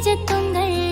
தேஜத்துங்கள்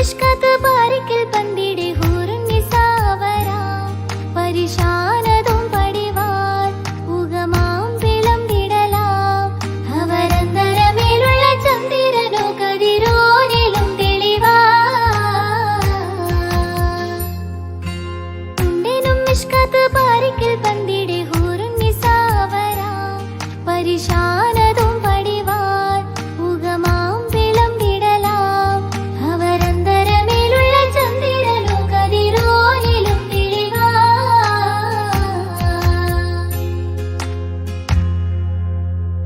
इश्क പന്തിടെ ഹൂരൻ നിസാവരാ പരിശാ